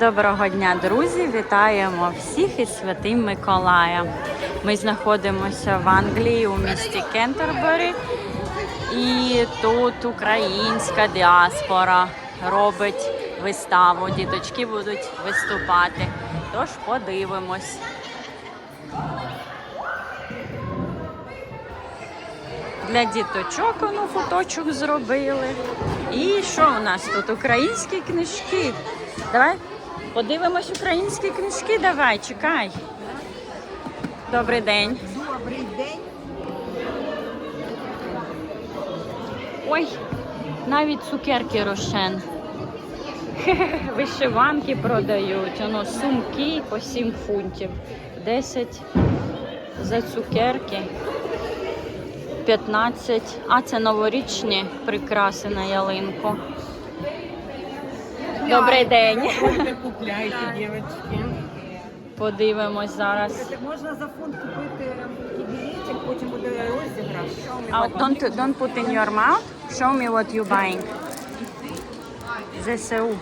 Доброго дня, друзі! Вітаємо всіх із Святим Миколаєм. Ми знаходимося в Англії у місті Кентербері. І тут українська діаспора робить виставу. Діточки будуть виступати. Тож подивимось. Для діточок ну, фоточок зробили. І що у нас тут? Українські книжки. Давай подивимось українські книжки. Давай, чекай. Добрий день. Добрий день. Ой, навіть цукерки рошен. Вишиванки продають. Воно сумки по 7 фунтів. 10 за цукерки. 15. А це новорічні прикраси на ялинку. Добрий день. Купляйте, купляйте, дівчатки. Подивимось зараз. Можна за фунт купити кіберітик, потім буде розіграш. От don't, don't put in your mouth. Show me what you buying. ЗСУ.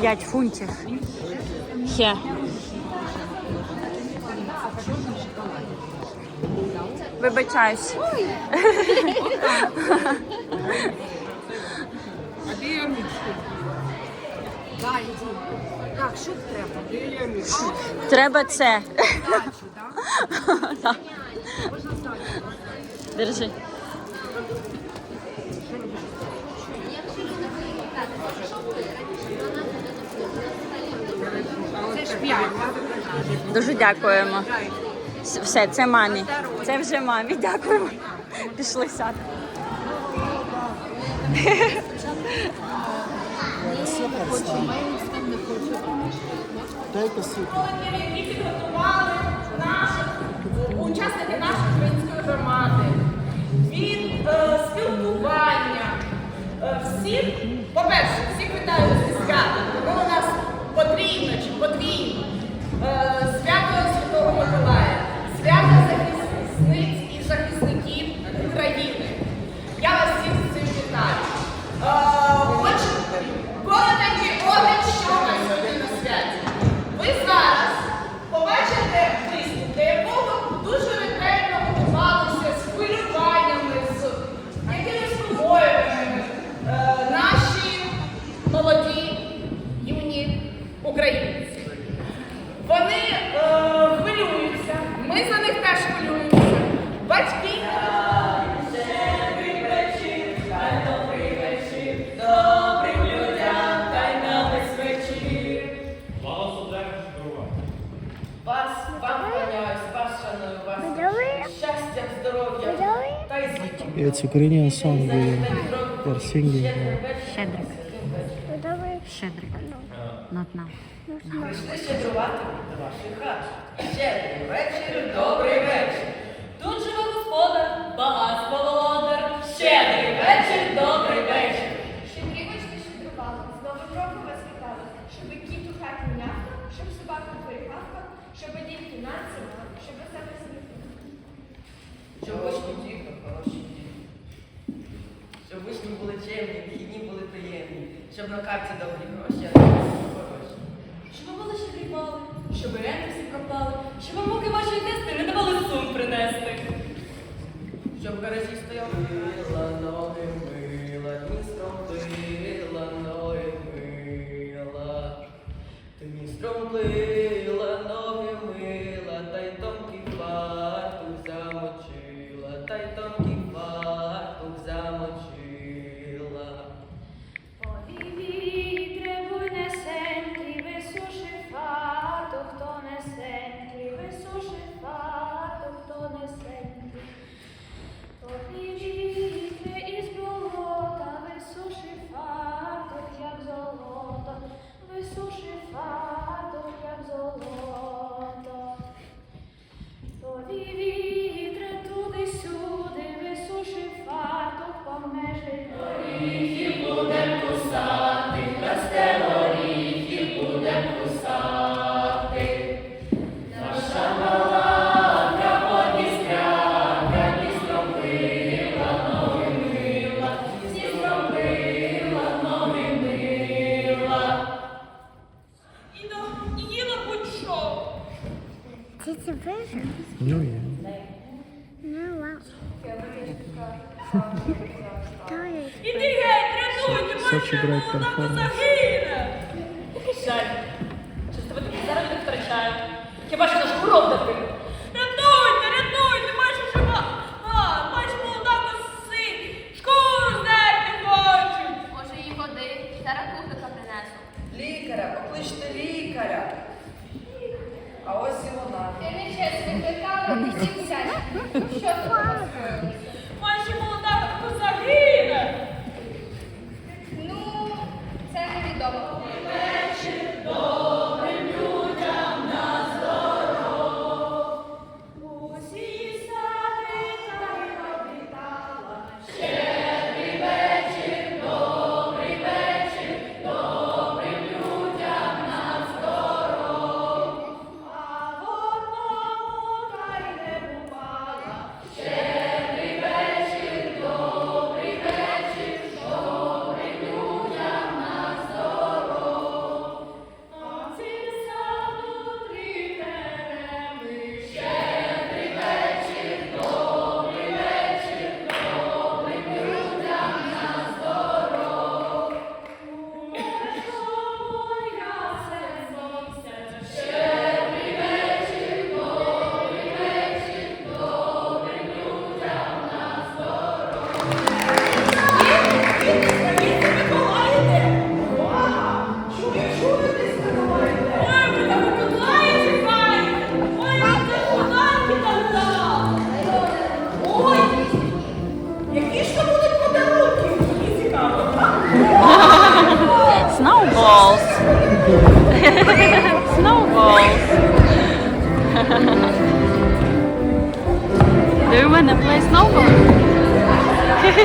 5 фунтів. Here. Вибачаюсь. А де я мічку? Да, іди. Так, що треба? Треба це. Дачу, так? Так. Держи. Це ж п'ять. Дуже дякуємо. Все, це мамі. Це вже мамі. Дякуємо. Пішли сад. Які підготували наших учасники нашої української громади від е, спілкування. Е, всіх, по-перше, всіх вітаю зі святом. It's Ukrainian song we are singing. Щедрик. Щедрик. Not now. Прийшли щедрувати до ваших хат. Щедрий вечір, добрий вечір. Тут живе господар, багатство володар. Щедрий вечір, добрий вечір. Щедрівочки щедрували, з новим роком вас вітали, щоб кіт у хаті м'явкав, щоб собака в щоб дітки нація мав, щоб себе світло. Щоб учні діти, хороші діти. Щоб учні були чемні, вихідні були приємні. Щоб на карті добрі гроші, а карті хороші. Щоб ви були щедрівали, щоб ренти всі пропали, щоб вам поки ваші тести не давали сум принести. Щоб в гаражі стояв мила, ноги мила, містром плила, ноги мила. Ти містром плила, ноги мила, та й тонкий фартух замочила, та й тонкий Ну, є. Іди геть, рятуйте, Such a great молода performance. загине. Жаль. Щось тебе таки зараз не втрачаю. Хіба що наш урок такий.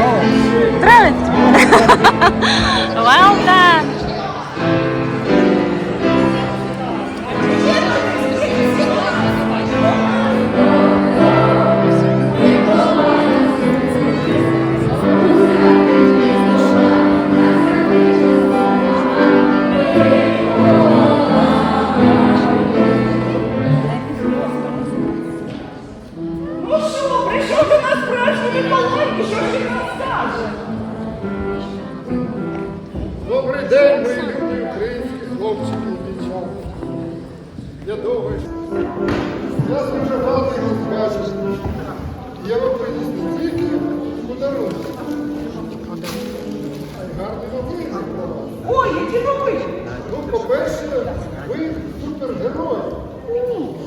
Well done! Я думаю, я дуже радий розкажу. Я вам приніс тільки подарунок. гарні новини про вас. Ой, які новини! Ну, по-перше, ви супергерої.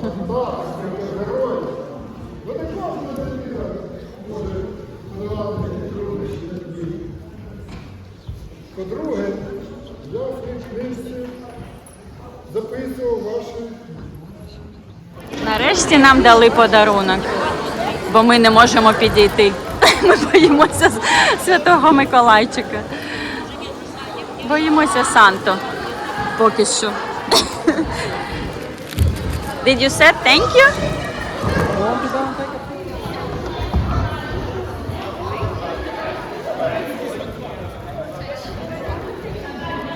Так, супергерої. Нарешті нам дали подарунок, бо ми не можемо підійти. Ми боїмося святого Миколайчика. Боїмося Санту поки що. Did you say thank you?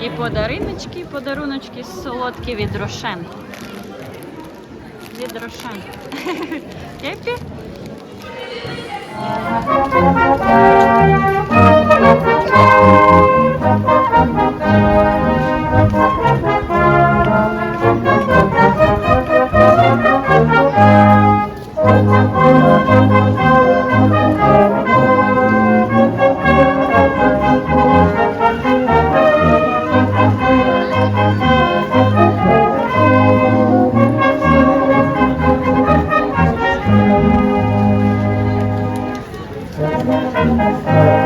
І подаруночки, подаруночки солодкі від Рошен від Рошен. Кепі? Música